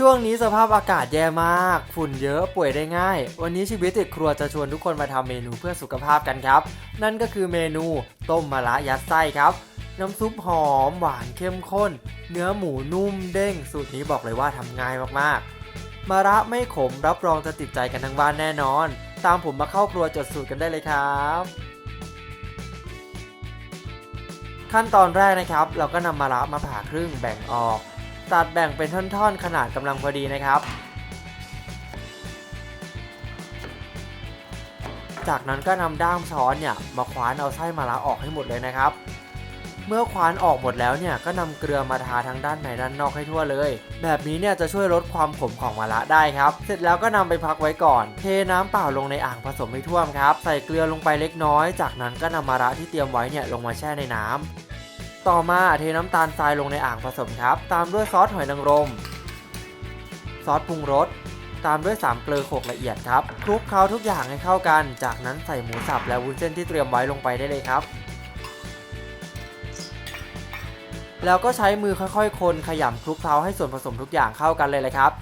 ช่วงนี้สภาพอากาศแย่มาก ฝุ่นเยอะป่วยได้ง่าย วันนี้ชีวิตติดครัวจะชวนทุกคนมาทำเมนูเพื่อสุขภาพกันครับ นั่นก็คือเมนูต้มมะระยัดไส้ครับ น้ำซุปหอมหวานเข้มข้น เนื้อหมูนุ่มเด้ง สูตรนี้บอกเลยว่าทำง่ายมากๆ มะระไม่ขมรับรองจะติดใจกันทั้งบ้านแน่นอน ตามผมมาเข้าครัวจดสูตรกันได้เลยครับขั้นตอนแรกนะครับ เราก็นำมะระมาผ่าครึ่งแบ่งออก ตัดแบ่งเป็นท่อนๆ ขนาดกำลังพอดีนะครับ จากนั้นก็นำด้ามช้อนเนี่ยมาคว้านเอาไส้มะระออกให้หมดเลยนะครับ เมื่อคว้านออกหมดแล้วเนี่ยก็นำเกลือมาทาทั้งด้านในด้านนอกให้ทั่วเลย แบบนี้เนี่ยจะช่วยลดความขมของมะระได้ครับ เสร็จแล้วก็นำไปพักไว้ก่อน เทน้ำเปล่าลงในอ่างผสมให้ท่วมครับ ใส่เกลือลงไปเล็กน้อย จากนั้นก็นำมะระที่เตรียมไว้เนี่ยลงมาแช่ในน้ำ ต่อมาเทน้ำตาลทรายลงในอ่างผสมครับ ตามด้วยซอสหอยนางรม ซอสปรุงรส ตามด้วยสามเกลือโขลกละเอียดครับ คลุกเคล้าทุกอย่างให้เข้ากัน จากนั้นใส่หมูสับและวุ้นเส้นที่เตรียมไว้ลงไปได้เลยครับ แล้วก็ใช้มือค่อยๆ คนขยำคลุกเคล้าให้ส่วนผสมทุกอย่างเข้ากันเลยเลยครับ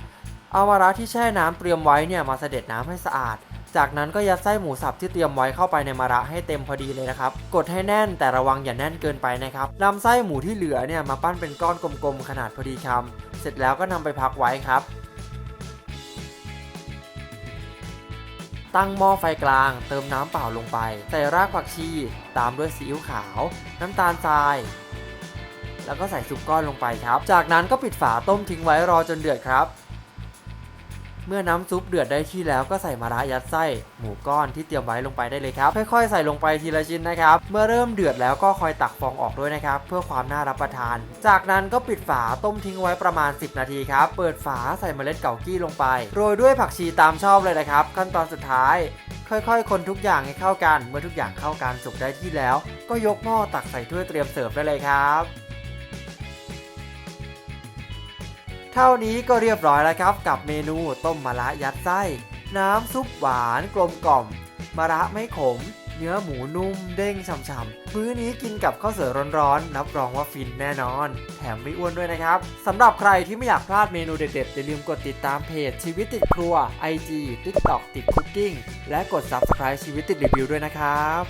เอามะระที่แช่น้ำเตรียมไว้เนี่ยมาเสด็จน้ำให้สะอาด จากนั้นก็ยัดไส้หมูสับที่เตรียมไว้เข้าไปในมะระให้เต็มพอดีเลยนะครับ กดให้แน่นแต่ระวังอย่าแน่นเกินไปนะครับนำไส้หมูที่เหลือเนี่ยมาปั้นเป็นก้อนกลมๆขนาดพอดีคำเสร็จแล้วก็นำไปพักไว้ครับตั้งหม้อไฟกลาง เติมน้ำเปล่าลงไป ใส่รากผักชี ตามด้วยซีอิ๊วขาว น้ำตาลทราย แล้วก็ใส่ซุปก้อนลงไปครับ จากนั้นก็ปิดฝาต้มทิ้งไว้รอจนเดือดครับ เมื่อน้ำซุปเดือดได้ที่แล้วก็ใส่มะระยัดไส้ หมูก้อนที่เตรียมไว้ลงไปได้เลยครับ ค่อยๆ ใส่ลงไปทีละชิ้นนะครับ เมื่อเริ่มเดือดแล้วก็คอยตักฟองออกด้วยนะครับ เพื่อความน่ารับประทาน จากนั้นก็ปิดฝาต้มทิ้งไว้ประมาณ 10 นาทีครับ เปิดฝาใส่เมล็ดเกากี้ลงไป โรยด้วยผักชีตามชอบเลยนะครับ ขั้นตอนสุดท้าย ค่อยๆ คนทุกอย่างให้เข้ากัน เมื่อทุกอย่างเข้ากันสุกได้ที่แล้ว ก็ยกหม้อตักใส่ถ้วยเตรียมเสิร์ฟได้เลยครับ เท่านี้ก็เรียบร้อยแล้วครับ กับเมนูต้มมะระยัดไส้ น้ำซุปหวานกลมกล่อมมะระไม่ขม เนื้อหมูนุ่มเด้งฉ่ำๆมื้อนี้กินกับข้าวสวยร้อนๆรับรองว่าฟินแน่นอน แถมไม่อ้วนด้วยนะครับสำหรับใครที่ไม่อยากพลาดเมนูเด็ดๆอย่าลืมกดติดตามเพจชีวิตติดครัว IG TikTok ติดคุกกิ้งและกด Subscribe ชีวิตติดรีวิวด้วยนะครับ